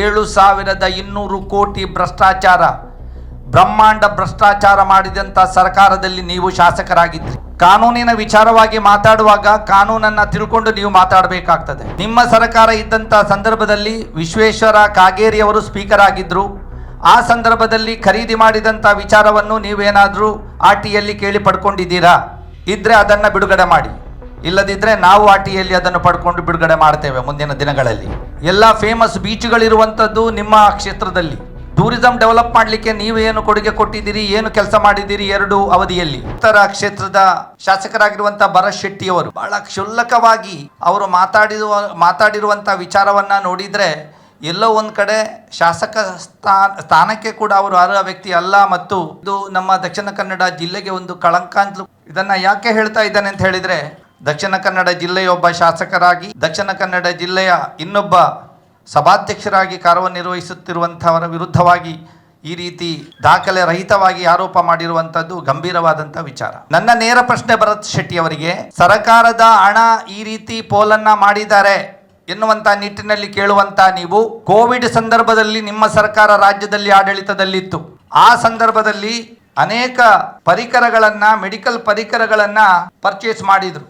ಏಳು ಸಾವಿರದ ಇನ್ನೂರು ಕೋಟಿ ಭ್ರಷ್ಟಾಚಾರ. ಬ್ರಹ್ಮಾಂಡ ಭ್ರಷ್ಟಾಚಾರ ಮಾಡಿದಂಥ ಸರ್ಕಾರದಲ್ಲಿ ನೀವು ಶಾಸಕರಾಗಿದ್ರಿ. ಕಾನೂನಿನ ವಿಚಾರವಾಗಿ ಮಾತಾಡುವಾಗ ಕಾನೂನನ್ನ ತಿಳ್ಕೊಂಡು ನೀವು ಮಾತಾಡಬೇಕಾಗ್ತದೆ. ನಿಮ್ಮ ಸರ್ಕಾರ ಇದ್ದಂಥ ಸಂದರ್ಭದಲ್ಲಿ ವಿಶ್ವೇಶ್ವರ ಕಾಗೇರಿ ಅವರು ಸ್ಪೀಕರ್ ಆಗಿದ್ದರು ಆ ಸಂದರ್ಭದಲ್ಲಿ ಖರೀದಿ ಮಾಡಿದಂಥ ವಿಚಾರವನ್ನು ನೀವೇನಾದರೂ ಆರ್ ಟಿಯಲ್ಲಿ ಕೇಳಿ ಪಡ್ಕೊಂಡಿದ್ದೀರಾ ಇದ್ರೆ ಅದನ್ನು ಬಿಡುಗಡೆ ಮಾಡಿ. ಇಲ್ಲದಿದ್ದರೆ ನಾವು ಆರ್ ಟಿಯಲ್ಲಿ ಅದನ್ನು ಪಡ್ಕೊಂಡು ಬಿಡುಗಡೆ ಮಾಡ್ತೇವೆ ಮುಂದಿನ ದಿನಗಳಲ್ಲಿ. ಎಲ್ಲ ಫೇಮಸ್ ಬೀಚ್ಗಳಿರುವಂಥದ್ದು ನಿಮ್ಮ ಕ್ಷೇತ್ರದಲ್ಲಿ. ಟೂರಿಸಂ ಡೆವಲಪ್ ಮಾಡಲಿಕ್ಕೆ ನೀವು ಏನು ಕೊಡುಗೆ ಕೊಟ್ಟಿದ್ದೀರಿ, ಏನು ಕೆಲಸ ಮಾಡಿದ್ದೀರಿ ಎರಡು ಅವಧಿಯಲ್ಲಿ. ಉತ್ತರ ಕ್ಷೇತ್ರದ ಶಾಸಕರಾಗಿರುವಂತಹ ಭರತ್ ಶೆಟ್ಟಿ ಅವರು ಬಹಳ ಕ್ಷುಲ್ಲಕವಾಗಿ ಅವರು ಮಾತಾಡಿರುವ ಮಾತಾಡಿರುವಂತಹ ವಿಚಾರವನ್ನ ನೋಡಿದ್ರೆ ಎಲ್ಲೋ ಒಂದು ಕಡೆ ಶಾಸಕ ಸ್ಥಾನ ಸ್ಥಾನಕ್ಕೆ ಕೂಡ ಅವರು ಅರ್ಹ ವ್ಯಕ್ತಿ ಅಲ್ಲ ಮತ್ತು ಇದು ನಮ್ಮ ದಕ್ಷಿಣ ಕನ್ನಡ ಜಿಲ್ಲೆಗೆ ಒಂದು ಕಳಂಕ ಇದನ್ನ ಯಾಕೆ ಹೇಳ್ತಾ ಇದ್ದಾನೆ ಅಂತ ಹೇಳಿದ್ರೆ ದಕ್ಷಿಣ ಕನ್ನಡ ಜಿಲ್ಲೆಯ ಒಬ್ಬ ಶಾಸಕರಾಗಿ, ದಕ್ಷಿಣ ಕನ್ನಡ ಜಿಲ್ಲೆಯ ಇನ್ನೊಬ್ಬ ಸಭಾಧ್ಯಕ್ಷರಾಗಿ ಕಾರ್ಯನಿರ್ವಹಿಸುತ್ತಿರುವಂಥವರ ವಿರುದ್ಧವಾಗಿ ಈ ರೀತಿ ದಾಖಲೆ ರಹಿತವಾಗಿ ಆರೋಪ ಮಾಡಿರುವಂಥದ್ದು ಗಂಭೀರವಾದಂಥ ವಿಚಾರ. ನನ್ನ ನೇರ ಪ್ರಶ್ನೆ ಭರತ್ ಶೆಟ್ಟಿ ಅವರಿಗೆ ಸರಕಾರದ ಹಣ ಈ ರೀತಿ ಪೋಲನ್ನ ಮಾಡಿದ್ದಾರೆ ಎನ್ನುವಂಥ ನಿಟ್ಟಿನಲ್ಲಿ ಕೇಳುವಂತ ನೀವು, ಕೋವಿಡ್ ಸಂದರ್ಭದಲ್ಲಿ ನಿಮ್ಮ ಸರ್ಕಾರ ರಾಜ್ಯದಲ್ಲಿ ಆಡಳಿತದಲ್ಲಿತ್ತು. ಆ ಸಂದರ್ಭದಲ್ಲಿ ಅನೇಕ ಪರಿಕರಗಳನ್ನ, ಮೆಡಿಕಲ್ ಪರಿಕರಗಳನ್ನ ಪರ್ಚೇಸ್ ಮಾಡಿದ್ರು.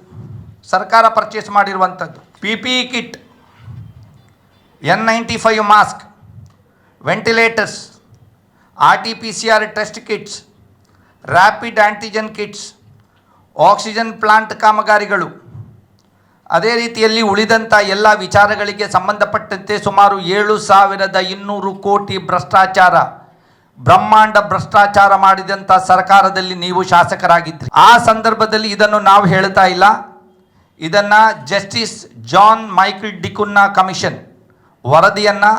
ಸರ್ಕಾರ ಪರ್ಚೇಸ್ ಮಾಡಿರುವಂಥದ್ದು. P P E kit N ninety five mask ventilators R T P C R test kits rapid antigen kits oxygen plant ಕಾಮಗಾರಿಗಳು. ಅದೇ ರೀತಿಯಲ್ಲಿ ಉಳಿದಂಥ ಎಲ್ಲ ವಿಚಾರಗಳಿಗೆ ಸಂಬಂಧಪಟ್ಟಂತೆ ಸುಮಾರು ಏಳು ಸಾವಿರದ ಇನ್ನೂರು ಕೋಟಿ ಭ್ರಷ್ಟಾಚಾರ, ಬ್ರಹ್ಮಾಂಡ ಭ್ರಷ್ಟಾಚಾರ ಮಾಡಿದಂಥ ಸರ್ಕಾರದಲ್ಲಿ ನೀವು ಶಾಸಕರಾಗಿದ್ರಿ. ಆ ಸಂದರ್ಭದಲ್ಲಿ ಇದನ್ನು ನಾವು ಹೇಳ್ತಾ ಇಲ್ಲ. ಇದನ್ನು ಜಸ್ಟಿಸ್ ಜಾನ್ ಮೈಕಲ್ ಡಿಕುನ್ನ ಕಮಿಷನ್ ವರದಿಯನ್ನು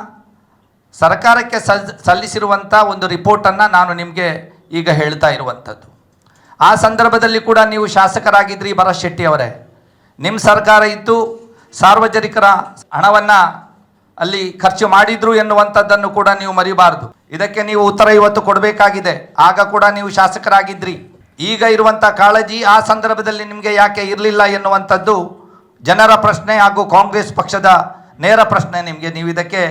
ಸರ್ಕಾರಕ್ಕೆ ಸಲ್ ಸಲ್ಲಿಸಿರುವಂಥ ಒಂದು ರಿಪೋರ್ಟನ್ನು ನಾನು ನಿಮಗೆ ಈಗ ಹೇಳ್ತಾ ಇರುವಂಥದ್ದು. ಆ ಸಂದರ್ಭದಲ್ಲಿ ಕೂಡ ನೀವು ಶಾಸಕರಾಗಿದ್ರಿ ಭರತ್ ಶೆಟ್ಟಿ ಅವರೇ. ನಿಮ್ಮ ಸರ್ಕಾರ ಇತ್ತು ಸಾರ್ವಜನಿಕರ ಹಣವನ್ನು ಅಲ್ಲಿ ಖರ್ಚು ಮಾಡಿದ್ರು ಎನ್ನುವಂಥದ್ದನ್ನು ಕೂಡ ನೀವು ಮರಿಬಾರದು. ಇದಕ್ಕೆ ನೀವು ಉತ್ತರ ಇವತ್ತು ಕೊಡಬೇಕಾಗಿದೆ. ಆಗ ಕೂಡ ನೀವು ಶಾಸಕರಾಗಿದ್ರಿ. ಈಗ ಇರುವಂಥ ಕಾಳಜಿ ಆ ಸಂದರ್ಭದಲ್ಲಿ ನಿಮಗೆ ಯಾಕೆ ಇರಲಿಲ್ಲ ಎನ್ನುವಂಥದ್ದು ಜನರ ಪ್ರಶ್ನೆ ಹಾಗೂ ಕಾಂಗ್ರೆಸ್ ಪಕ್ಷದ ನೇರ ಪ್ರಶ್ನೆ ನಿಮಗೆ ನೀವು ಇದಕ್ಕೆ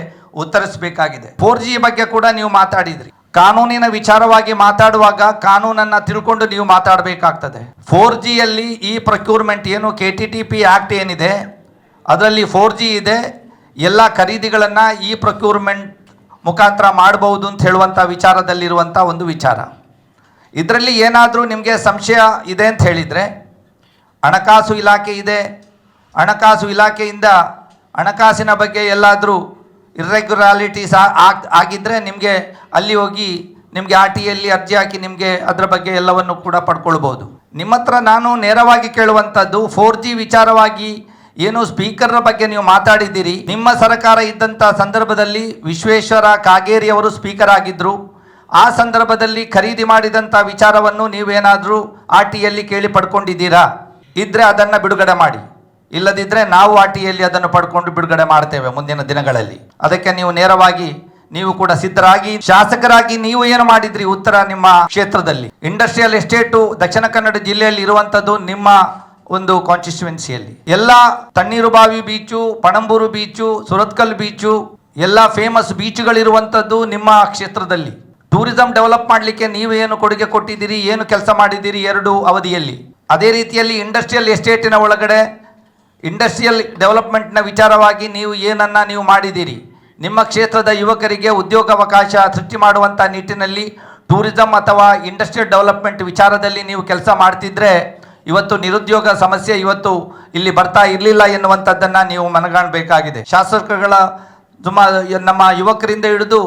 ಉತ್ತರಿಸಬೇಕಾಗಿದೆ. ಫೋರ್ ಜಿ ಬಗ್ಗೆ ಕೂಡ ನೀವು ಮಾತಾಡಿದ್ರಿ. ಕಾನೂನಿನ ವಿಚಾರವಾಗಿ ಮಾತಾಡುವಾಗ ಕಾನೂನನ್ನ ತಿಳ್ಕೊಂಡು ನೀವು ಮಾತಾಡಬೇಕಾಗ್ತದೆ. ಫೋರ್ ಜಿಯಲ್ಲಿ ಈ ಪ್ರಕ್ಯೂರ್ಮೆಂಟ್ ಏನು K T T P act ಏನಿದೆ, ಅದರಲ್ಲಿ ಫೋರ್ ಜಿ ಇದೆ, ಎಲ್ಲ ಖರೀದಿಗಳನ್ನು ಈ ಪ್ರಕ್ಯೂರ್ಮೆಂಟ್ ಮುಖಾಂತರ ಮಾಡಬಹುದು ಅಂತ ಹೇಳುವಂಥ ವಿಚಾರದಲ್ಲಿರುವಂಥ ಒಂದು ವಿಚಾರ. ಇದರಲ್ಲಿ ಏನಾದರೂ ನಿಮಗೆ ಸಂಶಯ ಇದೆ ಅಂತ ಹೇಳಿದರೆ, ಹಣಕಾಸು ಇಲಾಖೆ ಇದೆ, ಹಣಕಾಸು ಇಲಾಖೆಯಿಂದ ಹಣಕಾಸಿನ ಬಗ್ಗೆ ಎಲ್ಲಾದರೂ ಇರ್ರೆಗ್ಯುಲಾರಿಟೀಸ್ ಆಗಿದ್ದರೆ ನಿಮಗೆ ಅಲ್ಲಿ ಹೋಗಿ ನಿಮಗೆ ಆರ್ ಟಿಯಲ್ಲಿ ಅರ್ಜಿ ಹಾಕಿ ನಿಮಗೆ ಅದರ ಬಗ್ಗೆ ಎಲ್ಲವನ್ನು ಕೂಡ ಪಡ್ಕೊಳ್ಬೋದು. ನಿಮ್ಮ ಹತ್ರ ನಾನು ನೇರವಾಗಿ ಕೇಳುವಂಥದ್ದು ಫೋರ್ ಜಿ ವಿಚಾರವಾಗಿ ಏನು ಸ್ಪೀಕರ್ ಬಗ್ಗೆ ನೀವು ಮಾತಾಡಿದ್ದೀರಿ, ನಿಮ್ಮ ಸರ್ಕಾರ ಇದ್ದಂಥ ಸಂದರ್ಭದಲ್ಲಿ ವಿಶ್ವೇಶ್ವರ ಕಾಗೇರಿ ಅವರು ಸ್ಪೀಕರ್ ಆಗಿದ್ದರು ಆ ಸಂದರ್ಭದಲ್ಲಿ ಖರೀದಿ ಮಾಡಿದಂಥ ವಿಚಾರವನ್ನು ನೀವೇನಾದರೂ ಆರ್ ಟಿಯಲ್ಲಿ ಕೇಳಿ ಪಡ್ಕೊಂಡಿದ್ದೀರಾ? ಇದ್ರೆ ಅದನ್ನು ಬಿಡುಗಡೆ ಮಾಡಿ. ಇಲ್ಲದಿದ್ದರೆ ನಾವು ಆರ್ ಟಿಯಲ್ಲಿ ಅದನ್ನು ಪಡ್ಕೊಂಡು ಬಿಡುಗಡೆ ಮಾಡ್ತೇವೆ ಮುಂದಿನ ದಿನಗಳಲ್ಲಿ. ಅದಕ್ಕೆ ನೀವು ನೇರವಾಗಿ, ನೀವು ಕೂಡ ಸಿದ್ಧರಾಗಿ, ಶಾಸಕರಾಗಿ ನೀವು ಏನು ಮಾಡಿದ್ರಿ ಉತ್ತರ ನಿಮ್ಮ ಕ್ಷೇತ್ರದಲ್ಲಿ? ಇಂಡಸ್ಟ್ರಿಯಲ್ ಎಸ್ಟೇಟು ದಕ್ಷಿಣ ಕನ್ನಡ ಜಿಲ್ಲೆಯಲ್ಲಿ ಇರುವಂಥದ್ದು ನಿಮ್ಮ ಒಂದು ಕಾನ್ಸ್ಟಿಟ್ಯೂನ್ಸಿಯಲ್ಲಿ ಎಲ್ಲ Tannirbhavi beach, Panambur beach, Surathkal beach, ಎಲ್ಲ ಫೇಮಸ್ ಬೀಚ್ಗಳಿರುವಂಥದ್ದು ನಿಮ್ಮ ಕ್ಷೇತ್ರದಲ್ಲಿ. ಟೂರಿಸಂ ಡೆವಲಪ್ ಮಾಡಲಿಕ್ಕೆ ನೀವು ಏನು ಕೊಡುಗೆ ಕೊಟ್ಟಿದ್ದೀರಿ, ಏನು ಕೆಲಸ ಮಾಡಿದ್ದೀರಿ ಎರಡು ಅವಧಿಯಲ್ಲಿ. ಅದೇ ರೀತಿಯಲ್ಲಿ ಇಂಡಸ್ಟ್ರಿಯಲ್ ಎಸ್ಟೇಟಿನ ಒಳಗಡೆ ಇಂಡಸ್ಟ್ರಿಯಲ್ ಡೆವಲಪ್ಮೆಂಟ್ನ ವಿಚಾರವಾಗಿ ನೀವು ಏನನ್ನ ನೀವು ಮಾಡಿದ್ದೀರಿ. ನಿಮ್ಮ ಕ್ಷೇತ್ರದ ಯುವಕರಿಗೆ ಉದ್ಯೋಗಾವಕಾಶ ಸೃಷ್ಟಿ ಮಾಡುವಂಥ ನಿಟ್ಟಿನಲ್ಲಿ ಟೂರಿಸಂ ಅಥವಾ ಇಂಡಸ್ಟ್ರಿಯಲ್ ಡೆವಲಪ್ಮೆಂಟ್ ವಿಚಾರದಲ್ಲಿ ನೀವು ಕೆಲಸ ಮಾಡ್ತಿದ್ರೆ, ಇವತ್ತು ನಿರುದ್ಯೋಗ ಸಮಸ್ಯೆ ಇವತ್ತು ಇಲ್ಲಿ ಬರ್ತಾ ಇರಲಿಲ್ಲ ಎನ್ನುವಂಥದ್ದನ್ನು ನೀವು ಮನಗಾಣಬೇಕಾಗಿದೆ. ಶಾಸಕಗಳ ನಮ್ಮ ಯುವಕರಿಂದ ಹಿಡಿದು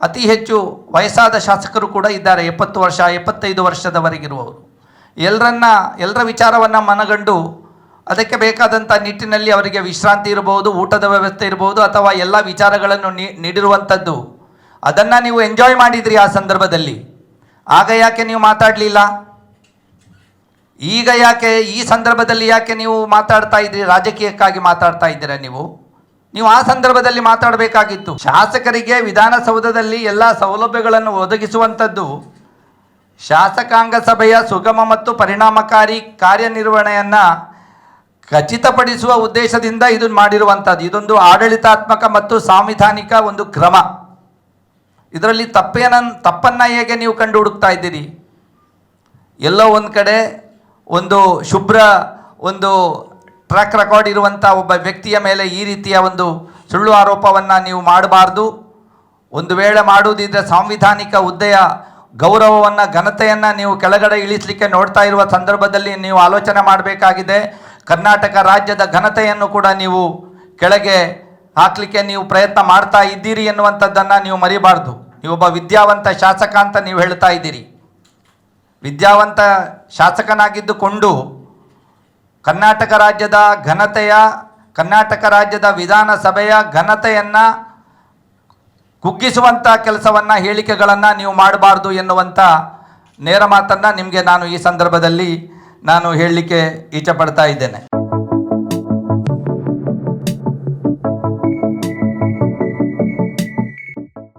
ಅತಿ ಹೆಚ್ಚು ವಯಸ್ಸಾದ ಶಾಸಕರು ಕೂಡ ಇದ್ದಾರೆ. ಎಪ್ಪತ್ತು ವರ್ಷ, ಎಪ್ಪತ್ತೈದು ವರ್ಷದವರೆಗಿರುವವರು. ಎಲ್ಲರನ್ನ ಎಲ್ಲರ ವಿಚಾರವನ್ನು ಮನಗಂಡು ಅದಕ್ಕೆ ಬೇಕಾದಂಥ ನಿಟ್ಟಿನಲ್ಲಿ ಅವರಿಗೆ ವಿಶ್ರಾಂತಿ ಇರಬಹುದು ಊಟದ ವ್ಯವಸ್ಥೆ ಇರಬಹುದು ಅಥವಾ ಎಲ್ಲ ವಿಚಾರಗಳನ್ನು ನೀಡಿರುವಂಥದ್ದು ಅದನ್ನು ನೀವು ಎಂಜಾಯ್ ಮಾಡಿದ್ರಿ ಆ ಸಂದರ್ಭದಲ್ಲಿ. ಆಗ ಯಾಕೆ ನೀವು ಮಾತಾಡಲಿಲ್ಲ? ಈಗ ಯಾಕೆ, ಈ ಸಂದರ್ಭದಲ್ಲಿ ಯಾಕೆ ನೀವು ಮಾತಾಡ್ತಾ ಇದ್ದೀರಿ ರಾಜಕೀಯಕ್ಕಾಗಿ ಮಾತಾಡ್ತಾ ಇದ್ದೀರಾ ನೀವು? ನೀವು ಆ ಸಂದರ್ಭದಲ್ಲಿ ಮಾತಾಡಬೇಕಾಗಿತ್ತು. ಶಾಸಕರಿಗೆ ವಿಧಾನಸೌಧದಲ್ಲಿ ಎಲ್ಲ ಸೌಲಭ್ಯಗಳನ್ನು ಒದಗಿಸುವಂಥದ್ದು ಶಾಸಕಾಂಗ ಸಭೆಯ ಸುಗಮ ಮತ್ತು ಪರಿಣಾಮಕಾರಿ ಕಾರ್ಯನಿರ್ವಹಣೆಯನ್ನು ಖಚಿತಪಡಿಸುವ ಉದ್ದೇಶದಿಂದ ಇದನ್ನು ಮಾಡಿರುವಂಥದ್ದು. ಇದೊಂದು ಆಡಳಿತಾತ್ಮಕ ಮತ್ತು ಸಾಂವಿಧಾನಿಕ ಒಂದು ಕ್ರಮ. ಇದರಲ್ಲಿ ತಪ್ಪೇನ, ತಪ್ಪನ್ನು ಹೇಗೆ ನೀವು ಕಂಡು ಹುಡುಕ್ತಾ ಇದ್ದೀರಿ? ಎಲ್ಲೋ ಒಂದು ಕಡೆ ಒಂದು ಶುಭ್ರ ಒಂದು ಟ್ರ್ಯಾಕ್ ರೆಕಾರ್ಡ್ ಇರುವಂಥ ಒಬ್ಬ ವ್ಯಕ್ತಿಯ ಮೇಲೆ ಈ ರೀತಿಯ ಒಂದು ಸುಳ್ಳು ಆರೋಪವನ್ನು ನೀವು ಮಾಡಬಾರ್ದು. ಒಂದು ವೇಳೆ ಮಾಡುವುದಿದ್ದರೆ ಸಾಂವಿಧಾನಿಕ ಹುದ್ದೆಯ ಗೌರವವನ್ನು, ಘನತೆಯನ್ನು ನೀವು ಕೆಳಗಡೆ ಇಳಿಸಲಿಕ್ಕೆ ನೋಡ್ತಾ ಇರುವ ಸಂದರ್ಭದಲ್ಲಿ ನೀವು ಆಲೋಚನೆ ಮಾಡಬೇಕಾಗಿದೆ. ಕರ್ನಾಟಕ ರಾಜ್ಯದ ಘನತೆಯನ್ನು ಕೂಡ ನೀವು ಕೆಳಗೆ ಹಾಕಲಿಕ್ಕೆ ನೀವು ಪ್ರಯತ್ನ ಮಾಡ್ತಾ ಇದ್ದೀರಿ ಎನ್ನುವಂಥದ್ದನ್ನು ನೀವು ಮರಿಬಾರ್ದು. ನೀವೊಬ್ಬ ವಿದ್ಯಾವಂತ ಶಾಸಕ ಅಂತ ನೀವು ಹೇಳ್ತಾ ಇದ್ದೀರಿ. ವಿದ್ಯಾವಂತ ಶಾಸಕನಾಗಿದ್ದುಕೊಂಡು ಕರ್ನಾಟಕ ರಾಜ್ಯದ ಘನತೆಯ, ಕರ್ನಾಟಕ ರಾಜ್ಯದ ವಿಧಾನಸಭೆಯ ಘನತೆಯನ್ನು ಕುಗ್ಗಿಸುವಂಥ ಕೆಲಸವನ್ನು, ಹೇಳಿಕೆಗಳನ್ನು ನೀವು ಮಾಡಬಾರ್ದು ಎನ್ನುವಂಥ ನೇರ ಮಾತನ್ನು ನಿಮಗೆ ನಾನು ಈ ಸಂದರ್ಭದಲ್ಲಿ ನಾನು ಹೇಳಲಿಕ್ಕೆ ಇಚ್ಛೆ ಪಡ್ತಾ ಇದ್ದೇನೆ.